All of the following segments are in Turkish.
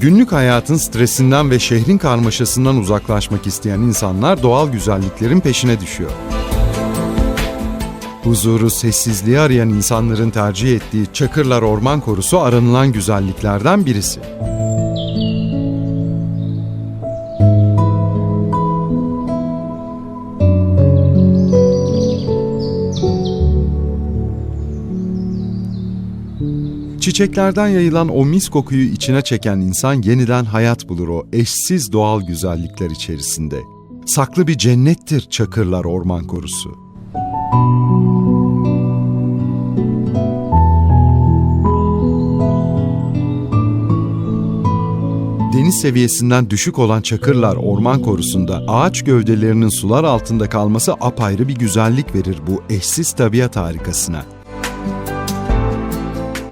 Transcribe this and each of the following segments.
Günlük hayatın stresinden ve şehrin karmaşasından uzaklaşmak isteyen insanlar doğal güzelliklerin peşine düşüyor. Huzuru, sessizliği arayan insanların tercih ettiği Çakırlar Orman Korusu aranılan güzelliklerden birisi. Çiçeklerden yayılan o mis kokuyu içine çeken insan yeniden hayat bulur o eşsiz doğal güzellikler içerisinde. Saklı bir cennettir Çakırlar Orman Korusu. Deniz seviyesinden düşük olan Çakırlar Orman Korusu'nda ağaç gövdelerinin sular altında kalması apayrı bir güzellik verir bu eşsiz tabiat harikasına.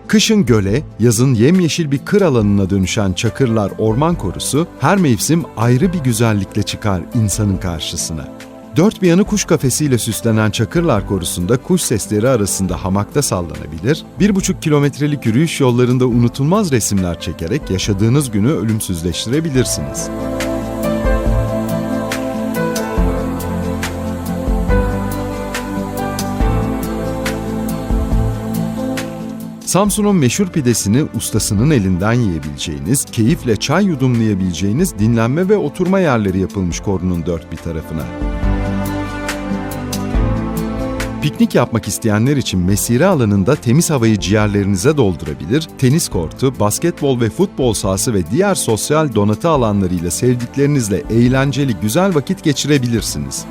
Kışın göle, yazın yemyeşil bir kır alanına dönüşen Çakırlar Orman Korusu her mevsim ayrı bir güzellikle çıkar insanın karşısına. Dört bir yanı kuş kafesiyle süslenen Çakırlar Korusu'nda kuş sesleri arasında hamakta sallanabilir, bir buçuk kilometrelik yürüyüş yollarında unutulmaz resimler çekerek yaşadığınız günü ölümsüzleştirebilirsiniz. Samsun'un meşhur pidesini ustasının elinden yiyebileceğiniz, keyifle çay yudumlayabileceğiniz dinlenme ve oturma yerleri yapılmış korunun dört bir tarafına. Piknik yapmak isteyenler için mesire alanında temiz havayı ciğerlerinize doldurabilir, tenis kortu, basketbol ve futbol sahası ve diğer sosyal donatı alanlarıyla sevdiklerinizle eğlenceli güzel vakit geçirebilirsiniz.